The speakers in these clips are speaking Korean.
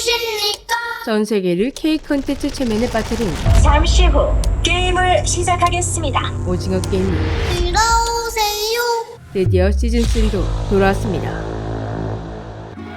누구십니까? 전 세계를 K 컨텐츠 체면에 빠뜨린 잠시 후 게임을 시작하겠습니다. 오징어 게임이 들어오세요. 드디어 시즌3로 돌아왔습니다.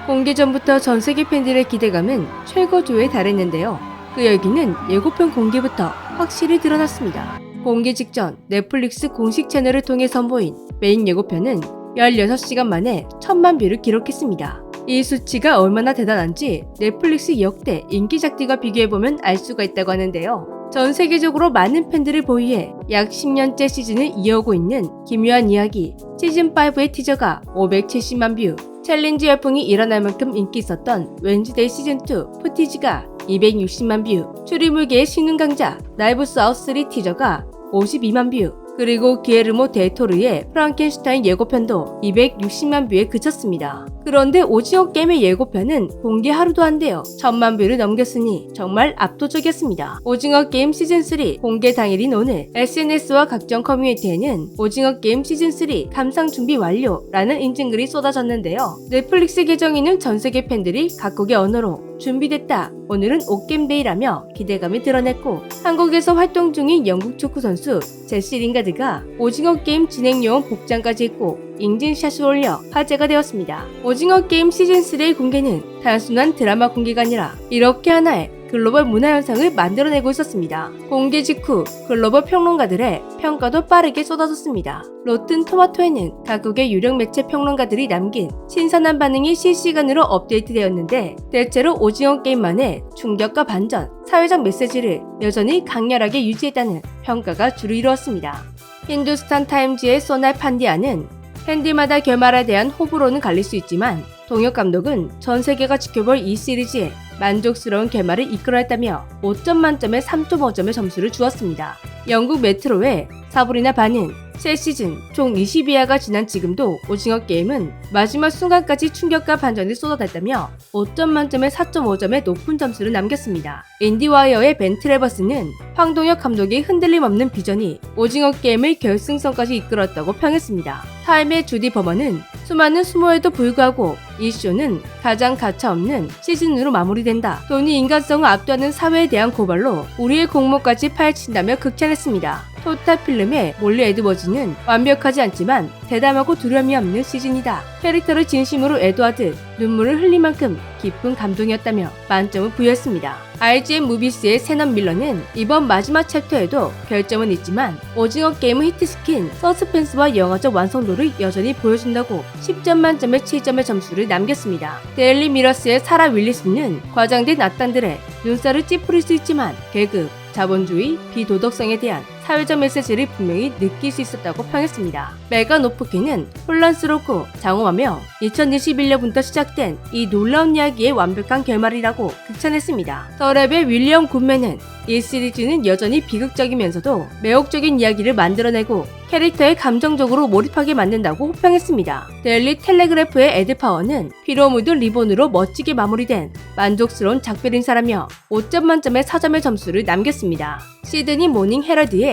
공개 전부터 전 세계 팬들의 기대감은 최고조에 달했는데요. 그 열기는 예고편 공개부터 확실히 드러났습니다. 공개 직전 넷플릭스 공식 채널을 통해 선보인 메인 예고편은 16시간 만에 천만 뷰를 기록했습니다. 이 수치가 얼마나 대단한지 넷플릭스 역대 인기작들과 비교해보면 알 수가 있다고 하는데요. 전 세계적으로 많은 팬들을 보유해 약 10년째 시즌을 이어오고 있는 기묘한 이야기 시즌5의 티저가 570만 뷰, 챌린지 열풍이 일어날 만큼 인기 있었던 웬즈데이 시즌2 푸티지가 260만 뷰, 추리물계의 신흥 강자 나이브 사우스 3 티저가 52만 뷰, 그리고 기에르모 데토르의 프랑켄슈타인 예고편도 260만 뷰에 그쳤습니다. 그런데 오징어 게임의 예고편은 공개 하루도 안 돼요. 천만 뷰를 넘겼으니 정말 압도적이었습니다. 오징어 게임 시즌3 공개 당일인 오늘 SNS와 각종 커뮤니티에는 오징어 게임 시즌3 감상 준비 완료라는 인증글이 쏟아졌는데요. 넷플릭스 계정에는 전 세계 팬들이 각국의 언어로 준비됐다. 오늘은 옥겜데이라며 기대감을 드러냈고 한국에서 활동 중인 영국 축구 선수 제시 링가드가 오징어 게임 진행용 복장까지 입고 인증샷을 올려 화제가 되었습니다. 오징어 게임 시즌3의 공개는 단순한 드라마 공개가 아니라 이렇게 하나의 글로벌 문화 현상을 만들어내고 있었습니다. 공개 직후 글로벌 평론가들의 평가도 빠르게 쏟아졌습니다. 로튼 토마토에는 각국의 유력 매체 평론가들이 남긴 신선한 반응이 실시간으로 업데이트되었는데 대체로 오징어 게임만의 충격과 반전, 사회적 메시지를 여전히 강렬하게 유지했다는 평가가 주로 이루었습니다. 힌두스탄 타임즈의 소날 판디아는 팬들마다 결말에 대한 호불호는 갈릴 수 있지만 동혁 감독은 전 세계가 지켜볼 이 시리즈에 만족스러운 결말을 이끌어냈다며 5점 만점에 3.5점의 점수를 주었습니다. 영국 메트로의 사브리나 반은 새 시즌 총 22화가 지난 지금도 오징어 게임은 마지막 순간까지 충격과 반전을 쏟아냈다며 5점 만점에 4.5점의 높은 점수를 남겼습니다. 인디와이어의 벤 트레버스는 황동혁 감독의 흔들림 없는 비전이 오징어 게임을 결승선까지 이끌었다고 평했습니다. 타임의 주디 버머는 수많은 수모에도 불구하고 이 쇼는 가장 가차없는 시즌으로 마무리된다. 돈이 인간성을 압도하는 사회에 대한 고발로 우리의 공모까지 파헤친다며 극찬했습니다. 토탈 필름의 몰리 에드워즈는 완벽하지 않지만 대담하고 두려움이 없는 시즌이다. 캐릭터를 진심으로 에드와드, 눈물을 흘릴 만큼 깊은 감동이었다며 만점을 부여했습니다. RGM 무비스의 세넌 밀러는 이번 마지막 챕터에도 결점은 있지만 오징어 게임을 히트시킨 서스펜스와 영화적 완성도를 여전히 보여준다고 10점 만점에 7점의 점수를 남겼습니다. 데일리 미러스의 사라 윌리스는 과장된 악당들의 눈살을 찌푸릴 수 있지만 계급, 자본주의, 비도덕성에 대한 사회적 메시지를 분명히 느낄 수 있었다고 평했습니다. 메간 오프키는 혼란스럽고 장엄하며 2021년부터 시작된 이 놀라운 이야기의 완벽한 결말이라고 극찬했습니다. 더랩의 윌리엄 굿맨은 이 시리즈는 여전히 비극적이면서도 매혹적인 이야기를 만들어내고 캐릭터에 감정적으로 몰입하게 만든다고 호평했습니다. 데일리 텔레그래프의 에드 파워는 피로 묻은 리본으로 멋지게 마무리된 만족스러운 작별 인사라며 5점 만점에 4점의 점수를 남겼습니다. 시드니 모닝 헤럴드의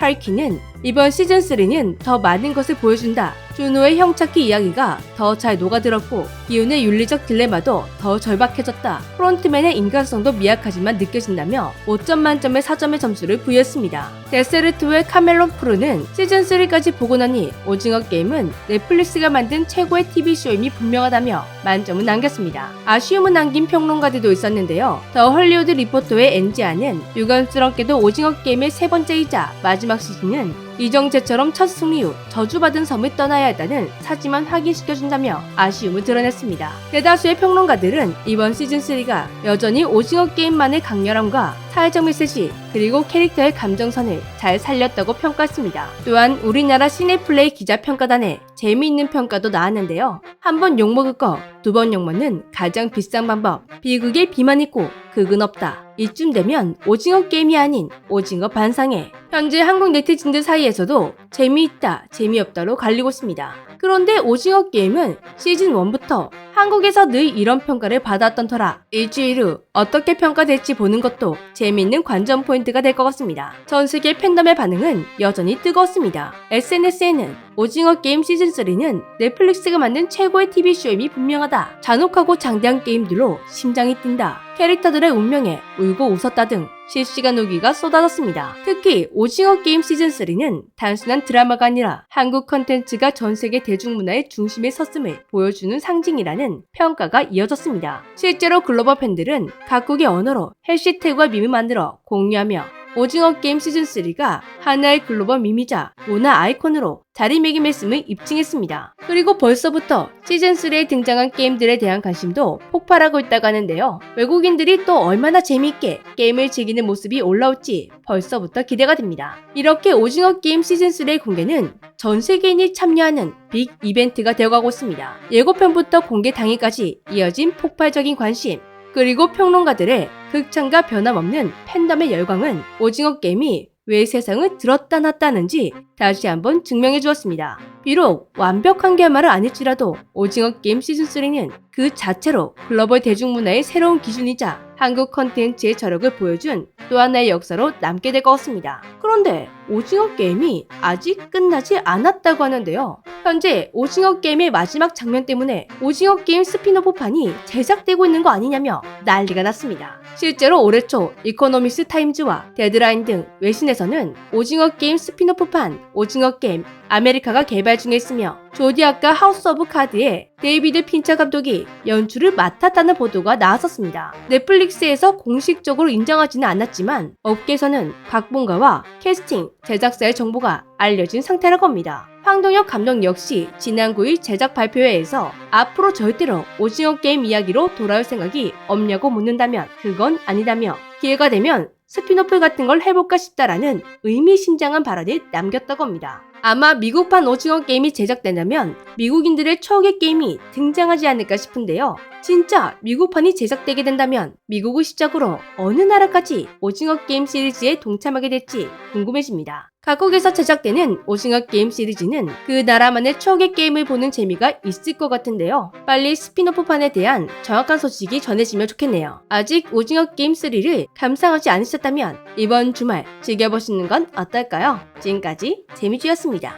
칼키는 이번 시즌3는 더 많은 것을 보여준다. 준호의 형찾기 이야기가 더 잘 녹아들었고 기훈의 윤리적 딜레마도 더 절박해졌다. 프론트맨의 인간성도 미약하지만 느껴진다며 5점 만점에 4점의 점수를 부여했습니다. 데세르트의 카멜론 프루는 시즌3까지 보고 나니 오징어 게임은 넷플릭스가 만든 최고의 TV쇼임이 분명하다며 만점을 남겼습니다. 아쉬움을 남긴 평론가들도 있었는데요. 더 헐리우드 리포터의 엔지아는 유감스럽게도 오징어 게임의 세 번째이자 마지막 시즌은 이정재처럼 첫 승리 후 저주받은 섬을 떠나야 했다는 사지만 확인시켜준다며 아쉬움을 드러냈습니다. 대다수의 평론가들은 이번 시즌3가 여전히 오징어 게임만의 강렬함과 사회적 메시지 그리고 캐릭터의 감정선을 잘 살렸다고 평가했습니다. 또한 우리나라 시네플레이 기자평가단에 재미있는 평가도 나왔는데요. 한 번 욕먹을 거, 두 번 욕먹는 가장 비싼 방법. 비극에 비만 있고 극은 없다. 이쯤 되면 오징어 게임이 아닌 오징어 반상회. 현재 한국 네티즌들 사이에서도 재미있다, 재미없다로 갈리고 있습니다. 그런데 오징어 게임은 시즌 1부터 한국에서 늘 이런 평가를 받았던 터라 일주일 후 어떻게 평가될지 보는 것도 재미있는 관전 포인트가 될 것 같습니다. 전 세계 팬덤의 반응은 여전히 뜨거웠습니다. SNS에는 오징어 게임 시즌3는 넷플릭스가 만든 최고의 TV쇼임이 분명하다. 잔혹하고 장대한 게임들로 심장이 뛴다. 캐릭터들의 운명에 울고 웃었다 등 실시간 후기가 쏟아졌습니다. 특히 오징어 게임 시즌3는 단순한 드라마가 아니라 한국 컨텐츠가 전 세계 대중문화의 중심에 섰음을 보여주는 상징이라는 평가가 이어졌습니다. 실제로 글로벌 팬들은 각국의 언어로 해시태그와 밈을 만들어 공유하며 오징어 게임 시즌3가 하나의 글로벌 밈이자 문화 아이콘으로 자리매김했음을 입증했습니다. 그리고 벌써부터 시즌3에 등장한 게임들에 대한 관심도 폭발하고 있다고 하는데요. 외국인들이 또 얼마나 재미있게 게임을 즐기는 모습이 올라올지 벌써부터 기대가 됩니다. 이렇게 오징어 게임 시즌3의 공개는 전 세계인이 참여하는 빅 이벤트가 되어가고 있습니다. 예고편부터 공개 당일까지 이어진 폭발적인 관심, 그리고 평론가들의 극찬과 변함없는 팬덤의 열광은 오징어 게임이 왜 세상을 들었다 놨다 하는지 다시 한번 증명해 주었습니다. 비록 완벽한 결말을 아닐지라도 오징어 게임 시즌3는 그 자체로 글로벌 대중문화의 새로운 기준이자 한국 컨텐츠의 저력을 보여준 또 하나의 역사로 남게 될 것 같습니다. 그런데 오징어 게임이 아직 끝나지 않았다고 하는데요. 현재 오징어 게임의 마지막 장면 때문에 오징어 게임 스피노프판이 제작되고 있는 거 아니냐며 난리가 났습니다. 실제로 올해 초 이코노미스 타임즈와 데드라인 등 외신에서는 오징어 게임 스피노프판 오징어 게임 아메리카가 개발 중에 있으며 조디아카 하우스 오브 카드의 데이비드 핀처 감독이 연출을 맡았다는 보도가 나왔었습니다. 넷플릭스에서 공식적으로 인정하지는 않았지만 업계에서는 각본가와 캐스팅, 제작사의 정보가 알려진 상태라고 합니다. 황동혁 감독 역시 지난 9일 제작 발표회에서 앞으로 절대로 오징어 게임 이야기로 돌아올 생각이 없냐고 묻는다면 그건 아니다며 기회가 되면 스피노프 같은 걸 해볼까 싶다라는 의미심장한 발언을 남겼다고 합니다. 아마 미국판 오징어 게임이 제작된다면 미국인들의 추억의 게임이 등장하지 않을까 싶은데요. 진짜 미국판이 제작되게 된다면 미국을 시작으로 어느 나라까지 오징어 게임 시리즈에 동참하게 될지 궁금해집니다. 각국에서 제작되는 오징어 게임 시리즈는 그 나라만의 추억의 게임을 보는 재미가 있을 것 같은데요. 빨리 스피노프판에 대한 정확한 소식이 전해지면 좋겠네요. 아직 오징어 게임 3를 감상하지 않으셨다면 이번 주말 즐겨보시는 건 어떨까요? 지금까지 재미주였습니다.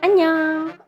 안녕!